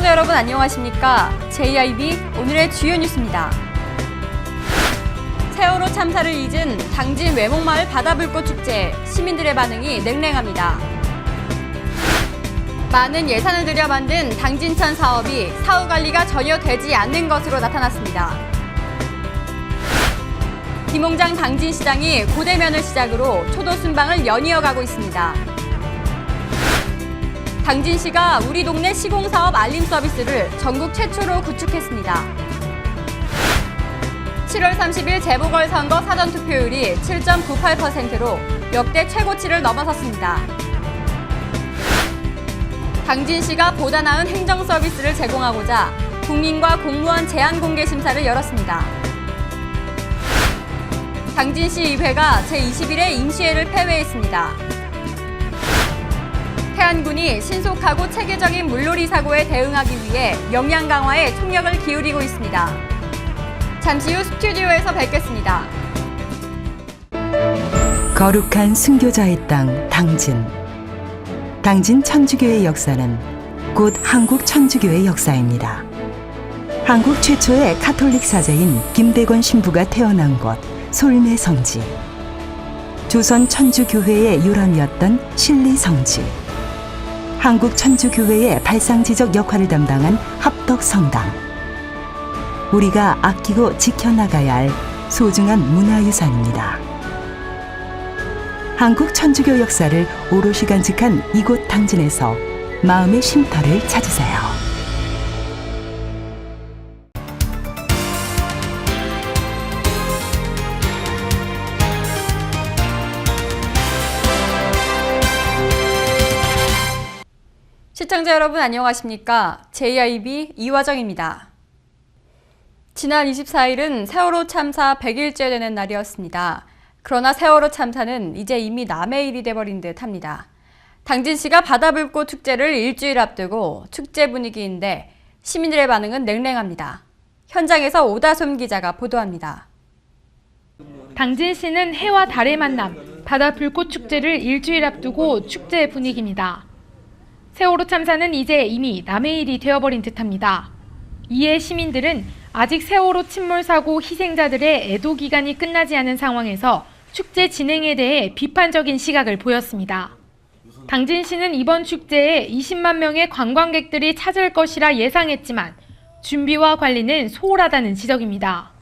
시청자 여러분 안녕하십니까? JIB 오늘의 주요 뉴스입니다. 세월호 참사를 잊은 당진 외목마을 바다불꽃 축제 시민들의 반응이 냉랭합니다. 많은 예산을 들여 만든 당진천 사업이 사후 관리가 전혀 되지 않는 것으로 나타났습니다. 김홍장 당진시장이 고대면을 시작으로 초도 순방을 연이어 가고 있습니다. 당진시가 우리 동네 시공사업 알림 서비스를 전국 최초로 구축했습니다. 7월 30일 재보궐선거 사전투표율이 7.98%로 역대 최고치를 넘어섰습니다. 당진시가 보다 나은 행정 서비스를 제공하고자 국민과 공무원 제한 공개 심사를 열었습니다. 당진시 의회가 제21회 임시회를 폐회했습니다. 태안군이 신속하고 체계적인 물놀이 사고에 대응하기 위해 역량 강화에 총력을 기울이고 있습니다. 잠시 후 스튜디오에서 뵙겠습니다. 거룩한 순교자의 땅 당진. 당진 천주교의 역사는 곧 한국 천주교의 역사입니다. 한국 최초의 카톨릭 사제인 김대건 신부가 태어난 곳 솔매 성지. 조선 천주교회의 유람이었던 신리 성지. 한국 천주교회의 발상지적 역할을 담당한 합덕 성당. 우리가 아끼고 지켜나가야 할 소중한 문화유산입니다. 한국 천주교 역사를 오롯이 간직한 이곳 당진에서 마음의 쉼터를 찾으세요. 시청자 여러분 안녕하십니까? JIB 이화정입니다. 지난 24일은 세월호 참사 100일째 되는 날이었습니다. 그러나 세월호 참사는 이제 이미 남의 일이 돼버린 듯 합니다. 당진시가 바다 불꽃 축제를 일주일 앞두고 축제 분위기인데 시민들의 반응은 냉랭합니다. 현장에서 오다솜 기자가 보도합니다. 당진시는 해와 달의 만남, 바다 불꽃 축제를 일주일 앞두고 축제 분위기입니다. 세월호 참사는 이제 이미 남의 일이 되어버린 듯합니다. 이에 시민들은 아직 세월호 침몰 사고 희생자들의 애도 기간이 끝나지 않은 상황에서 축제 진행에 대해 비판적인 시각을 보였습니다. 당진시는 이번 축제에 20만 명의 관광객들이 찾을 것이라 예상했지만 준비와 관리는 소홀하다는 지적입니다.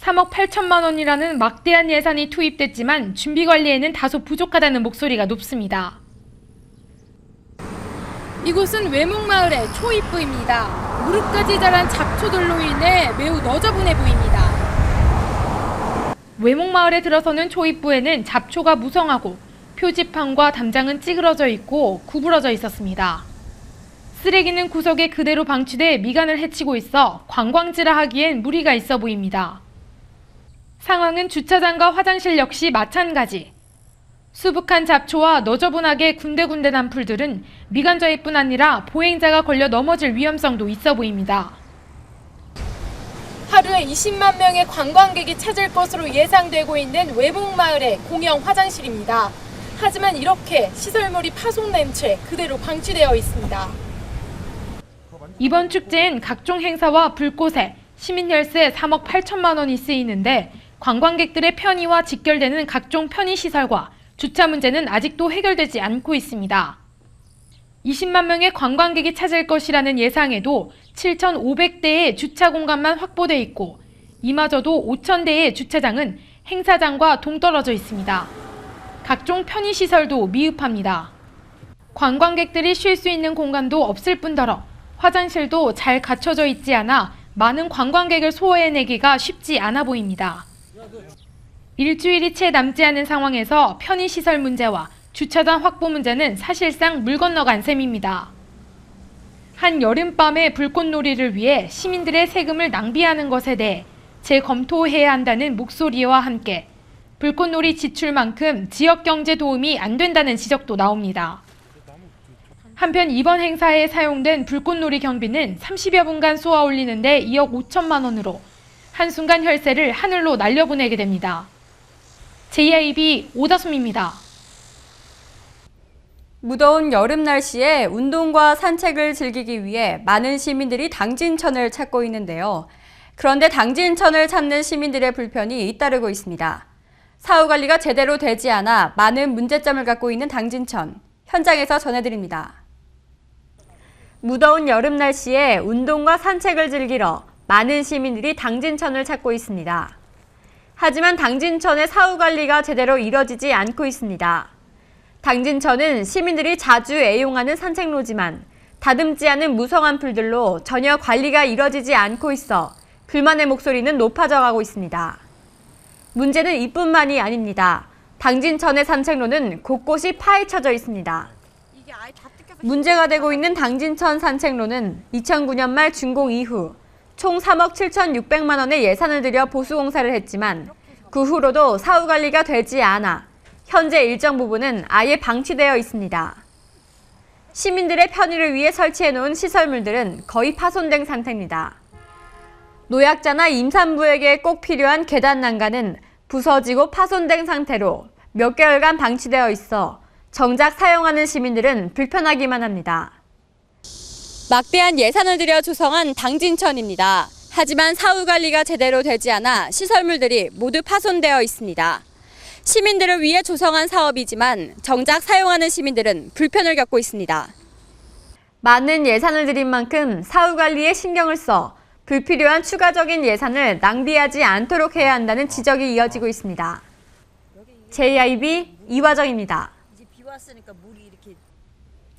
3억 8천만 원이라는 막대한 예산이 투입됐지만 준비 관리에는 다소 부족하다는 목소리가 높습니다. 이곳은 외목마을의 초입부입니다. 무릎까지 자란 잡초들로 인해 매우 너저분해 보입니다. 외목마을에 들어서는 초입부에는 잡초가 무성하고 표지판과 담장은 찌그러져 있고 구부러져 있었습니다. 쓰레기는 구석에 그대로 방치돼 미간을 해치고 있어 관광지라 하기엔 무리가 있어 보입니다. 상황은 주차장과 화장실 역시 마찬가지. 수북한 잡초와 너저분하게 군데군데 난 풀들은 미간저희뿐 아니라 보행자가 걸려 넘어질 위험성도 있어 보입니다. 하루에 20만 명의 관광객이 찾을 것으로 예상되고 있는 외목마을의 공영 화장실입니다. 하지만 이렇게 시설물이 파손된 채 그대로 방치되어 있습니다. 이번 축제엔 각종 행사와 불꽃에 시민 혈세 3억 8천만 원이 쓰이는데 관광객들의 편의와 직결되는 각종 편의시설과 주차 문제는 아직도 해결되지 않고 있습니다. 20만 명의 관광객이 찾을 것이라는 예상에도 7,500대의 주차 공간만 확보돼 있고 이마저도 5,000대의 주차장은 행사장과 동떨어져 있습니다. 각종 편의시설도 미흡합니다. 관광객들이 쉴 수 있는 공간도 없을 뿐더러 화장실도 잘 갖춰져 있지 않아 많은 관광객을 소화해내기가 쉽지 않아 보입니다. 일주일이 채 남지 않은 상황에서 편의시설 문제와 주차장 확보 문제는 사실상 물 건너간 셈입니다. 한 여름밤의 불꽃놀이를 위해 시민들의 세금을 낭비하는 것에 대해 재검토해야 한다는 목소리와 함께 불꽃놀이 지출만큼 지역 경제 도움이 안 된다는 지적도 나옵니다. 한편 이번 행사에 사용된 불꽃놀이 경비는 30여 분간 쏘아 올리는데 2억 5천만 원으로 한순간 혈세를 하늘로 날려보내게 됩니다. JIB 오다솜입니다. 무더운 여름 날씨에 운동과 산책을 즐기기 위해 많은 시민들이 당진천을 찾고 있는데요. 그런데 당진천을 찾는 시민들의 불편이 잇따르고 있습니다. 사후 관리가 제대로 되지 않아 많은 문제점을 갖고 있는 당진천. 현장에서 전해드립니다. 무더운 여름 날씨에 운동과 산책을 즐기러 많은 시민들이 당진천을 찾고 있습니다. 하지만 당진천의 사후 관리가 제대로 이뤄지지 않고 있습니다. 당진천은 시민들이 자주 애용하는 산책로지만 다듬지 않은 무성한 풀들로 전혀 관리가 이뤄지지 않고 있어 불만의 목소리는 높아져 가고 있습니다. 문제는 이뿐만이 아닙니다. 당진천의 산책로는 곳곳이 파헤쳐져 있습니다. 문제가 되고 있는 당진천 산책로는 2009년 말 준공 이후 총 3억 7,600만 원의 예산을 들여 보수 공사를 했지만 그 후로도 사후 관리가 되지 않아 현재 일정 부분은 아예 방치되어 있습니다. 시민들의 편의를 위해 설치해 놓은 시설물들은 거의 파손된 상태입니다. 노약자나 임산부에게 꼭 필요한 계단 난간은 부서지고 파손된 상태로 몇 개월간 방치되어 있어 정작 사용하는 시민들은 불편하기만 합니다. 막대한 예산을 들여 조성한 당진천입니다. 하지만 사후 관리가 제대로 되지 않아 시설물들이 모두 파손되어 있습니다. 시민들을 위해 조성한 사업이지만 정작 사용하는 시민들은 불편을 겪고 있습니다. 많은 예산을 들인 만큼 사후 관리에 신경을 써 불필요한 추가적인 예산을 낭비하지 않도록 해야 한다는 지적이 이어지고 있습니다. JIB 이화정입니다.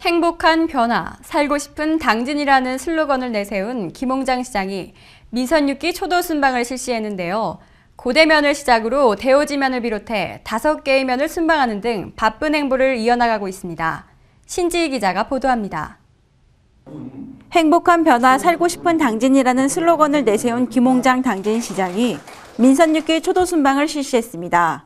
행복한 변화, 살고 싶은 당진이라는 슬로건을 내세운 김홍장 시장이 민선 6기 초도 순방을 실시했는데요. 고대면을 시작으로 대오지면을 비롯해 다섯 개의 면을 순방하는 등 바쁜 행보를 이어나가고 있습니다. 신지희 기자가 보도합니다. 행복한 변화 살고 싶은 당진이라는 슬로건을 내세운 김홍장 당진 시장이 민선 6기 초도 순방을 실시했습니다.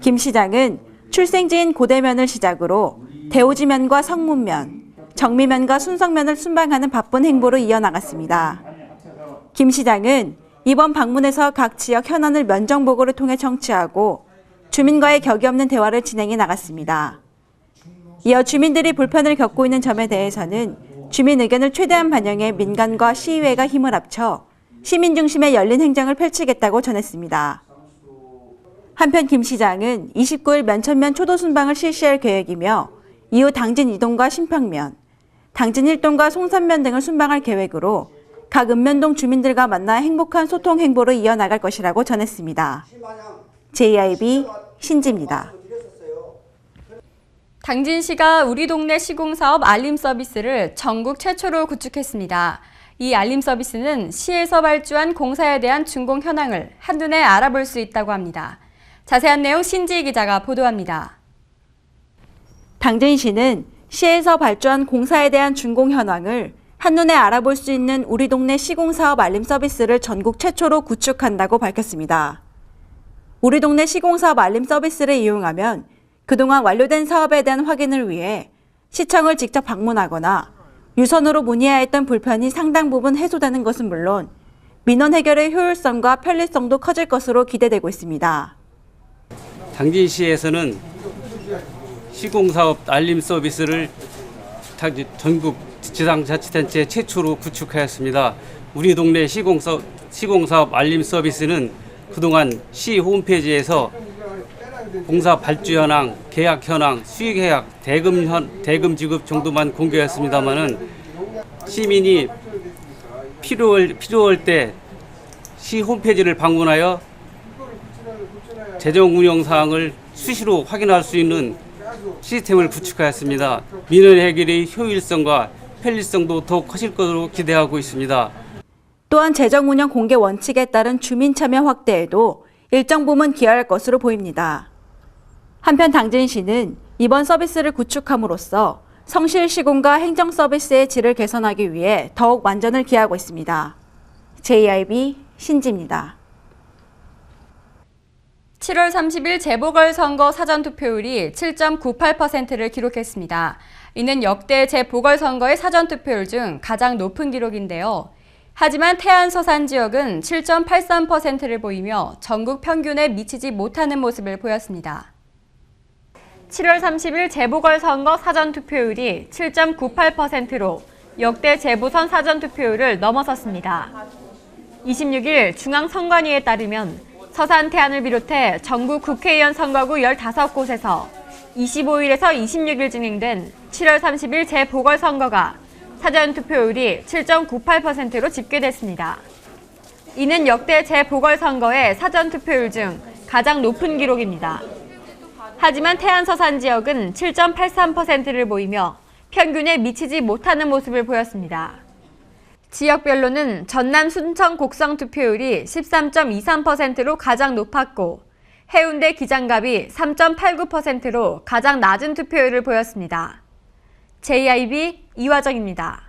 김 시장은 출생지인 고대면을 시작으로 대오지면과 성문면, 정미면과 순성면을 순방하는 바쁜 행보로 이어나갔습니다. 김 시장은 이번 방문에서 각 지역 현안을 면정 보고를 통해 청취하고 주민과의 격이 없는 대화를 진행해 나갔습니다. 이어 주민들이 불편을 겪고 있는 점에 대해서는 주민 의견을 최대한 반영해 민간과 시의회가 힘을 합쳐 시민 중심의 열린 행정을 펼치겠다고 전했습니다. 한편 김 시장은 29일 면천면 초도 순방을 실시할 계획이며 이후 당진 이동과 신평면, 당진 일동과 송산면 등을 순방할 계획으로 각 읍면동 주민들과 만나 행복한 소통 행보로 이어나갈 것이라고 전했습니다. JIB 신지입니다. 당진시가 우리 동네 시공사업 알림 서비스를 전국 최초로 구축했습니다. 이 알림 서비스는 시에서 발주한 공사에 대한 준공 현황을 한눈에 알아볼 수 있다고 합니다. 자세한 내용 신지희 기자가 보도합니다. 당진 시는 시에서 발주한 공사에 대한 준공 현황을 한눈에 알아볼 수 있는 우리 동네 시공사업 알림 서비스를 전국 최초로 구축한다고 밝혔습니다. 우리 동네 시공사업 알림 서비스를 이용하면 그동안 완료된 사업에 대한 확인을 위해 시청을 직접 방문하거나 유선으로 문의해야 했던 불편이 상당 부분 해소되는 것은 물론 민원 해결의 효율성과 편리성도 커질 것으로 기대되고 있습니다. 당진시에서는 시공사업 알림 서비스를 당- 전국 지방자치단체 최초로 구축하였습니다. 우리 동네 시공사업, 시공사업 알림 서비스는 그동안 시 홈페이지에서 공사 발주 현황, 계약 현황, 수익 계약, 대금 현, 대금 지급 정도만 공개했습니다만은 시민이 필요할 필요할 때 시 홈페이지를 방문하여 재정 운영 사항을 수시로 확인할 수 있는 시스템을 구축하였습니다. 민원 해결의 효율성과 편리성도 더욱 커질 것으로 기대하고 있습니다. 또한 재정 운영 공개 원칙에 따른 주민 참여 확대에도 일정 부분 기여할 것으로 보입니다. 한편 당진시는 이번 서비스를 구축함으로써 성실 시공과 행정 서비스의 질을 개선하기 위해 더욱 완전을 기하고 있습니다. JIB 신지입니다. 7월 30일 재보궐선거 사전투표율이 7.98%를 기록했습니다. 이는 역대 재보궐선거의 사전투표율 중 가장 높은 기록인데요. 하지만 태안 서산 지역은 7.83%를 보이며 전국 평균에 미치지 못하는 모습을 보였습니다. 7월 30일 재보궐선거 사전투표율이 7.98%로 역대 재보선 사전투표율을 넘어섰습니다. 26일 중앙선관위에 따르면 서산 태안을 비롯해 전국 국회의원 선거구 15곳에서 25일에서 26일 진행된 7월 30일 재보궐선거가 사전 투표율이 7.98%로 집계됐습니다. 이는 역대 재보궐선거의 사전 투표율 중 가장 높은 기록입니다. 하지만 태안 서산 지역은 7.83%를 보이며 평균에 미치지 못하는 모습을 보였습니다. 지역별로는 전남 순천 곡성 투표율이 13.23%로 가장 높았고 해운대 기장갑이 3.89%로 가장 낮은 투표율을 보였습니다. JIB 이화정입니다.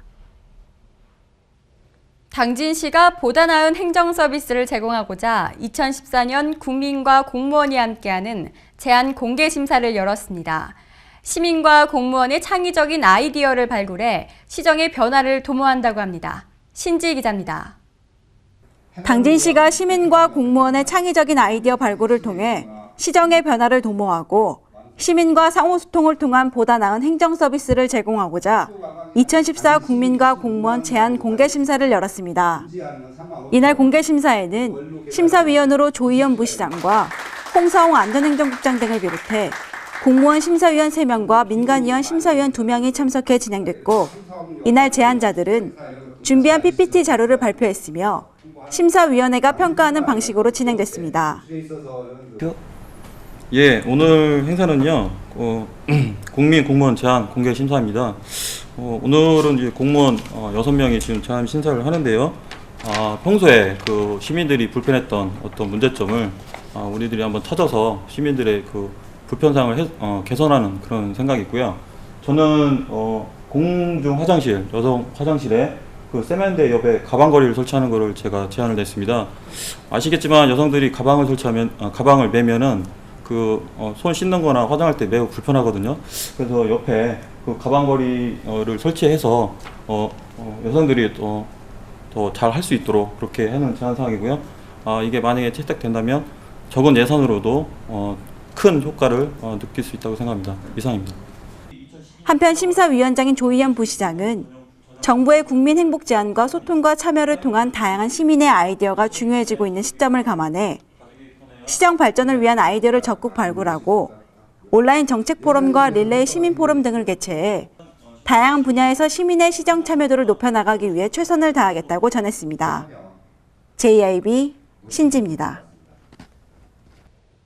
당진시가 보다 나은 행정 서비스를 제공하고자 2014년 국민과 공무원이 함께하는 제안 공개 심사를 열었습니다. 시민과 공무원의 창의적인 아이디어를 발굴해 시정의 변화를 도모한다고 합니다. 신지 기자입니다. 당진 시가 시민과 공무원의 창의적인 아이디어 발굴을 통해 시정의 변화를 도모하고 시민과 상호소통을 통한 보다 나은 행정 서비스를 제공하고자 2014 국민과 공무원 제안 공개 심사를 열었습니다. 이날 공개 심사에는 심사위원으로 조희연 부시장과 홍사홍 안전행정국장 등을 비롯해 공무원 심사위원 3명과 민간위원 심사위원 2명이 참석해 진행됐고 이날 제안자들은 준비한 PPT 자료를 발표했으며 심사위원회가 평가하는 방식으로 진행됐습니다. 예, 오늘 행사는요, 어, 국민 공무원 제안 공개 심사입니다. 어, 오늘은 이제 공무원 어, 6명이 지금 제안 심사를 하는데요. 아, 평소에 그 시민들이 불편했던 어떤 문제점을 아, 우리들이 한번 찾아서 시민들의 그 불편상을 해- 어, 개선하는 그런 생각이 있고요. 저는 어, 공중 화장실, 여성 화장실에 그 세면대 옆에 가방거리를 설치하는 것을 제가 제안을 냈습니다. 아시겠지만 여성들이 가방을 설치하면 어, 가방을 매면은 그손 씻는 거나 화장할 때 매우 불편하거든요. 그래서 옆에 그 가방거리를 설치해서 어, 어, 여성들이 더잘 할 수 있도록 그렇게 하는 제안 사항이고요. 아, 이게 만약에 채택된다면 적은 예산으로도 어, 큰 효과를 어, 느낄 수 있다고 생각합니다. 이상입니다. 한편 심사위원장인 조희연 부시장은 정부의 국민 행복 제안과 소통과 참여를 통한 다양한 시민의 아이디어가 중요해지고 있는 시점을 감안해 시정 발전을 위한 아이디어를 적극 발굴하고 온라인 정책 포럼과 릴레이 시민 포럼 등을 개최해 다양한 분야에서 시민의 시정 참여도를 높여나가기 위해 최선을 다하겠다고 전했습니다. JIB 신지입니다.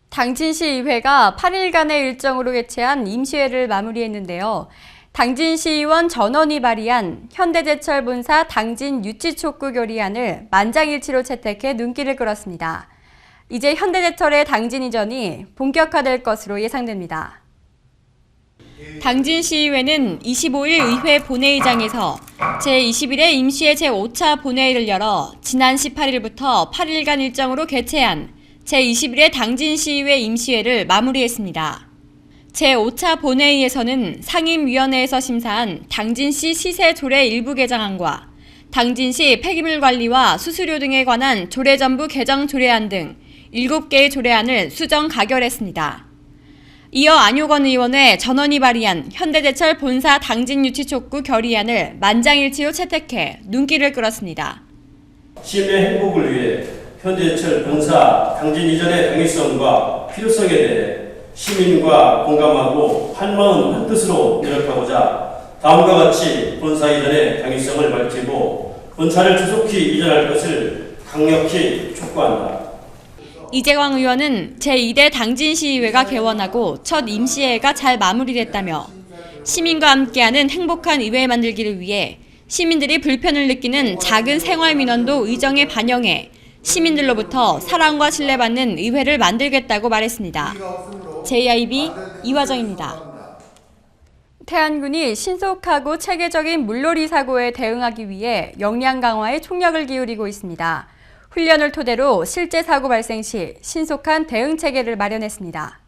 당진시의회가 8일간의 일정으로 개최한 임시회를 마무리했는데요. 당진 시의원 전원이 발의한 현대제철 본사 당진 유치촉구 결의안을 만장일치로 채택해 눈길을 끌었습니다. 이제 현대제철의 당진 이전이 본격화될 것으로 예상됩니다. 당진 시의회는 25일 의회 본회의장에서 제21회 임시회 제5차 본회의를 열어 지난 18일부터 8일간 일정으로 개최한 제21회 당진 시의회 임시회를 마무리했습니다. 제5차 본회의에서는 상임위원회에서 심사한 당진시 시세 조례 일부 개정안과 당진시 폐기물 관리와 수수료 등에 관한 조례 전부 개정 조례안 등 7개의 조례안을 수정 가결했습니다. 이어 안효건 의원의 전원이 발의한 현대제철 본사 당진 유치 촉구 결의안을 만장일치로 채택해 눈길을 끌었습니다. 시민의 행복을 위해 현대제철 본사 당진 이전의 당위성과 필요성에 대해 시민과 공감하고 한마음 한뜻으로 노력하고자 다음과 같이 본사 이전의 당위성을 밝히고 본사를 조속히 이전할 것을 강력히 촉구한다. 이재광 의원은 제2대 당진시의회가 개원하고 첫 임시회가 잘 마무리됐다며 시민과 함께하는 행복한 의회 만들기를 위해 시민들이 불편을 느끼는 작은 생활 민원도 의정에 반영해 시민들로부터 사랑과 신뢰받는 의회를 만들겠다고 말했습니다. JIB 이화정입니다. 태안군이 신속하고 체계적인 물놀이 사고에 대응하기 위해 역량 강화에 총력을 기울이고 있습니다. 훈련을 토대로 실제 사고 발생 시 신속한 대응 체계를 마련했습니다.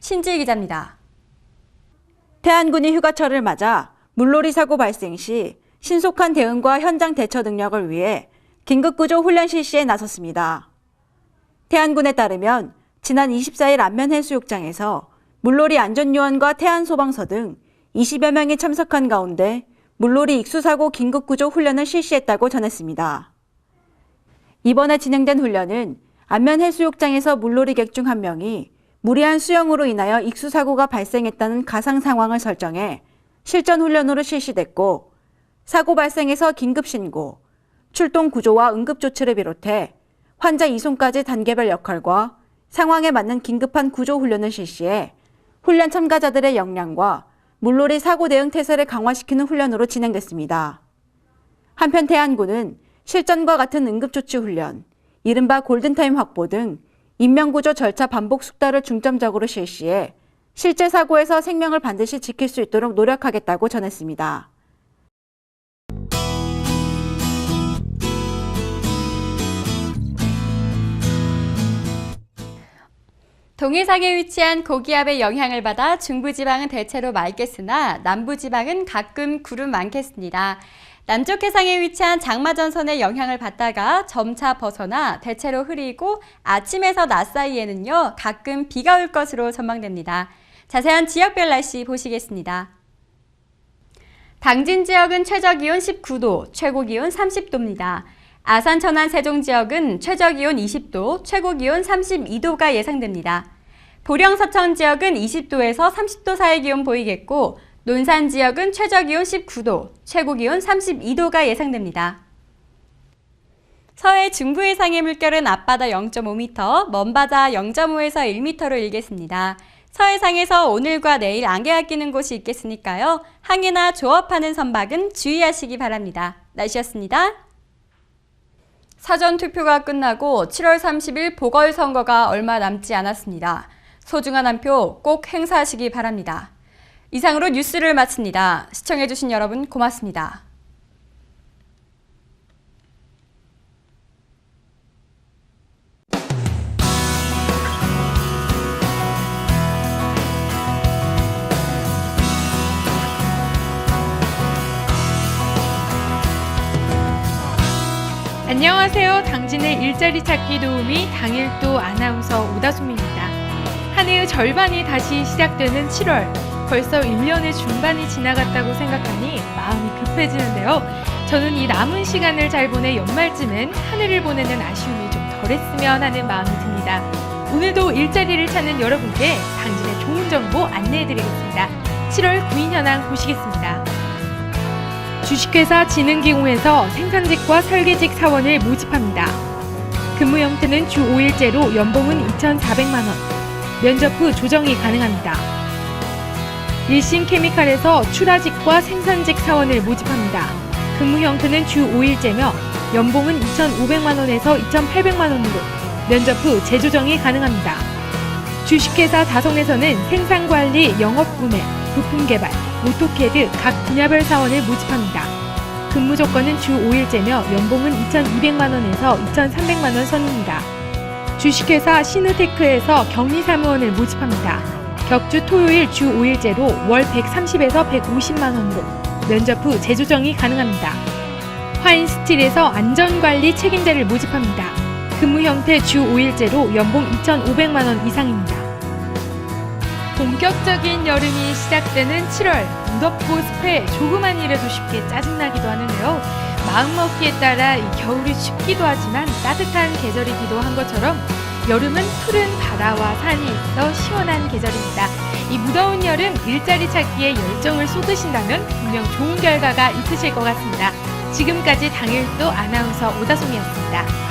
신지 기자입니다. 태안군이 휴가철을 맞아 물놀이 사고 발생 시 신속한 대응과 현장 대처 능력을 위해 긴급구조 훈련 실시에 나섰습니다. 태안군에 따르면 지난 24일 안면 해수욕장에서 물놀이 안전요원과 태안소방서 등 20여 명이 참석한 가운데 물놀이 익수사고 긴급구조 훈련을 실시했다고 전했습니다. 이번에 진행된 훈련은 안면 해수욕장에서 물놀이객 중 한 명이 무리한 수영으로 인하여 익수사고가 발생했다는 가상 상황을 설정해 실전 훈련으로 실시됐고 사고 발생에서 긴급 신고, 출동 구조와 응급 조치를 비롯해 환자 이송까지 단계별 역할과 상황에 맞는 긴급한 구조 훈련을 실시해 훈련 참가자들의 역량과 물놀이 사고 대응 태세를 강화시키는 훈련으로 진행됐습니다. 한편 태안군은 실전과 같은 응급조치 훈련, 이른바 골든타임 확보 등 인명구조 절차 반복 숙달을 중점적으로 실시해 실제 사고에서 생명을 반드시 지킬 수 있도록 노력하겠다고 전했습니다. 동해상에 위치한 고기압의 영향을 받아 중부지방은 대체로 맑겠으나 남부지방은 가끔 구름 많겠습니다. 남쪽 해상에 위치한 장마전선의 영향을 받다가 점차 벗어나 대체로 흐리고 아침에서 낮 사이에는요 가끔 비가 올 것으로 전망됩니다. 자세한 지역별 날씨 보시겠습니다. 당진 지역은 최저 기온 19도, 최고 기온 30도입니다. 아산, 천안, 세종 지역은 최저 기온 20도, 최고 기온 32도가 예상됩니다. 보령, 서천 지역은 20도에서 30도 사이 기온 보이겠고, 논산 지역은 최저 기온 19도, 최고 기온 32도가 예상됩니다. 서해 중부 해상의 물결은 앞바다 0.5m, 먼바다 0.5에서 1m로 일겠습니다. 서해상에서 오늘과 내일 안개가 끼는 곳이 있겠으니까요. 항해나 조업하는 선박은 주의하시기 바랍니다. 날씨였습니다. 사전 투표가 끝나고 7월 30일 보궐선거가 얼마 남지 않았습니다. 소중한 한 표 꼭 행사하시기 바랍니다. 이상으로 뉴스를 마칩니다. 시청해주신 여러분 고맙습니다. 안녕하세요. 당진의 일자리 찾기 도우미 당일도 아나운서 오다솜입니다. 한 해의 절반이 다시 시작되는 7월. 벌써 1년의 중반이 지나갔다고 생각하니 마음이 급해지는데요. 저는 이 남은 시간을 잘 보내 연말쯤엔 한 해를 보내는 아쉬움이 좀 덜했으면 하는 마음이 듭니다. 오늘도 일자리를 찾는 여러분께 당진의 좋은 정보 안내해 드리겠습니다. 7월 9인 현황 보시겠습니다. 주식회사 진흥기공에서 생산직과 설계직 사원을 모집합니다. 근무 형태는 주 5일제로 연봉은 2,400만 원. 면접 후 조정이 가능합니다. 일신 케미칼에서 출하직과 생산직 사원을 모집합니다. 근무 형태는 주 5일제며 연봉은 2,500만 원에서 2,800만 원으로 면접 후 재조정이 가능합니다. 주식회사 다성에서는 생산관리, 영업구매, 부품개발, 오토캐드 각 분야별 사원을 모집합니다. 근무 조건은 주 5일제며 연봉은 2,200만 원에서 2,300만 원 선입니다. 주식회사 시누테크에서 격리사무원을 모집합니다. 격주 토요일 주 5일제로 월 130에서 150만 원으로 면접 후 재조정이 가능합니다. 화인스틸에서 안전관리 책임자를 모집합니다. 근무 형태 주 5일제로 연봉 2,500만 원 이상입니다. 본격적인 여름이 시작되는 7월 무덥고 습해 조그만 일에도 쉽게 짜증나기도 하는데요. 마음먹기에 따라 이 겨울이 춥기도 하지만 따뜻한 계절이기도 한 것처럼 여름은 푸른 바다와 산이 있어 시원한 계절입니다. 이 무더운 여름 일자리 찾기에 열정을 쏟으신다면 분명 좋은 결과가 있으실 것 같습니다. 지금까지 당일도 아나운서 오다솜이었습니다.